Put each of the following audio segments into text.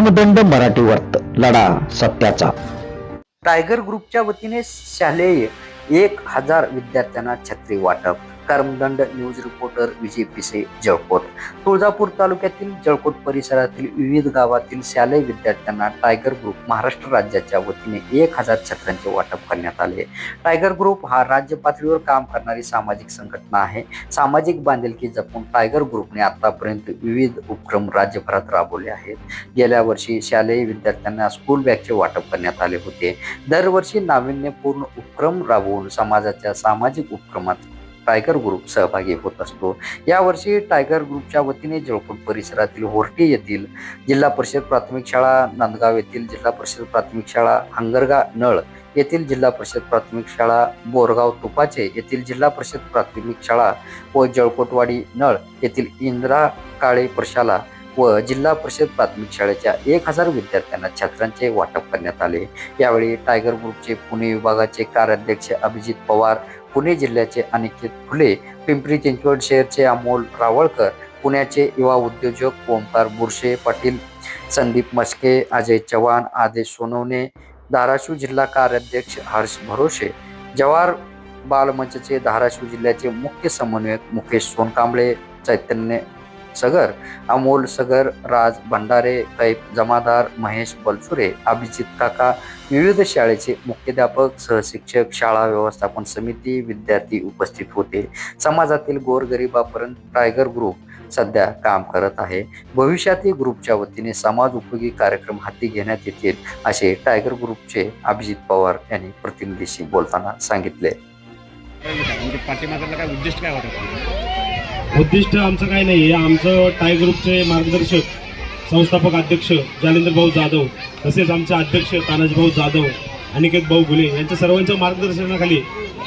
दंड मराठी वर्त लढा सत्याचा. टायगर ग्रुपच्या वतीने शालेय एक हजार विद्यार्थ्यांना छत्री वाटप. कर्मदंड न्यूज रिपोर्टर विजय पिसे जळकोट. तुळजापूर तालुक्यातील जळकोट परिसरातील विविध गावातील शालेय विद्यार्थ्यांना टायगर ग्रुप महाराष्ट्र राज्याच्या वतीने एक हजार छत्र्यांचे वाटप करण्यात आले. टायगर ग्रुप हा राज्य पातळीवर काम करणारी सामाजिक संघटना आहे. सामाजिक बांधिलकी जपून टायगर ग्रुपने आतापर्यंत विविध उपक्रम राज्यभरात राबवले आहेत. गेल्या वर्षी शालेय विद्यार्थ्यांना स्कूल बॅगचे वाटप करण्यात आले होते. दरवर्षी नाविन्यपूर्ण उपक्रम राबवून समाजाच्या सामाजिक उपक्रमात टायगर ग्रुप सहभागी होत असतो. यावर्षी टायगर ग्रुपच्या वतीने जळकोट परिसरातील होर्टी येथील जिल्हा परिषद प्राथमिक शाळा नांदगाव येथील जिल्हा परिषद प्राथमिक शाळा हंगरगा नळ येथील जिल्हा परिषद प्राथमिक शाळा बोरगाव तुपाचे येथील जिल्हा परिषद प्राथमिक शाळा व जळकोटवाडी नळ येथील इंदिरा काळे प्रशाला व जिल्हा परिषद प्राथमिक शाळेच्या एक हजार विद्यार्थ्यांना छात्रांचे वाटप करण्यात आले. यावेळी टायगर ग्रुपचे पुणे विभागाचे कार्याध्यक्ष अभिजित पवार पुणे जिल्ह्याचे अनिकेत फुले पिंपरी चिंचवड शहरचे अमोल रावळकर पुण्याचे युवा उद्योजक ओंकार बुरशे पाटील संदीप मस्के अजय चव्हाण आदेश सोनवणे धाराशिव जिल्हा कार्याध्यक्ष हर्ष भरोसे जवाहर बालमंचचे धाराशिव जिल्ह्याचे मुख्य समन्वयक मुकेश सोनकांबळे चैतन्य सगर अमोल सगर राज भंडारे कैप जमादार महेश बलसुरे अभिजित काका विविध शाळेचे मुख्याध्यापक सहशिक्षक शाळा व्यवस्थापन समिती विद्यार्थी उपस्थित होते. समाजातील गोरगरिबापर्यंत टायगर ग्रुप सध्या काम करत आहे. भविष्यातील ग्रुपच्या वतीने समाज उपयोगी कार्यक्रम हाती घेण्यात येतील असे टायगर ग्रुपचे अभिजित पवार यांनी प्रतिनिधीशी बोलताना सांगितले. म्हणजे काय उद्दिष्ट काय वाटत उद्दिष्ट आमचं काही नाही आहे आमचं टाय ग्रुपचे मार्गदर्शक संस्थापक अध्यक्ष जालेंद्र भाऊ जाधव तसेच आमचे अध्यक्ष तानाजीभाऊ जाधव अनिकेत भाऊ घुले यांच्या सर्वांच्या मार्गदर्शनाखाली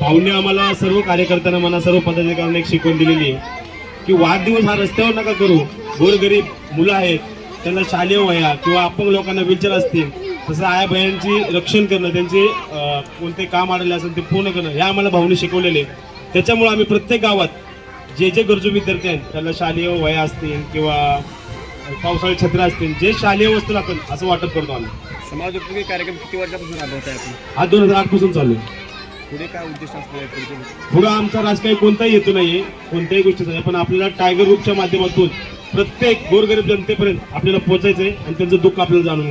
भाऊने आम्हाला सर्व कार्यकर्त्यांना म्हणा सर्व पदाधिकाऱ्यांना एक शिकवण दिलेली आहे की वाढदिवस हा रस्त्यावर नका करू. गोरगरीब मुलं आहेत त्यांना शालेय वया किंवा अपंग लोकांना विचार असतील तसं आया बयांची रक्षण करणं त्यांचे कोणते काम आलेले असेल ते पूर्ण करणं हे आम्हाला भाऊने शिकवलेले त्याच्यामुळे आम्ही प्रत्येक गावात जे जे गरजू विद्यार्थी आहेत त्यांना शालेय वया असतील किंवा पावसाळी छत्र्या असतील जे शालेय वस्तू लागतात असं वाटप करतो आम्ही. समाज उपयोगी कार्यक्रम किती वर्षापासून राबवत आहे आपण? हा दोन हजार आठपासून चालू आहे. पुढे काय असणार आहे पुढचे? पुढं आमचा राजकीय कोणताही येतो नाहीये कोणत्याही गोष्टीचा नाही. पण आपल्याला टायगर ग्रुपच्या माध्यमातून प्रत्येक गोरगरीब जनतेपर्यंत आपल्याला पोहोचायचंय आणि त्यांचं दुःख आपल्याला जाणून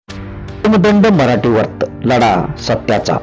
चेहरे. मराठी वर्त लढा सत्याचा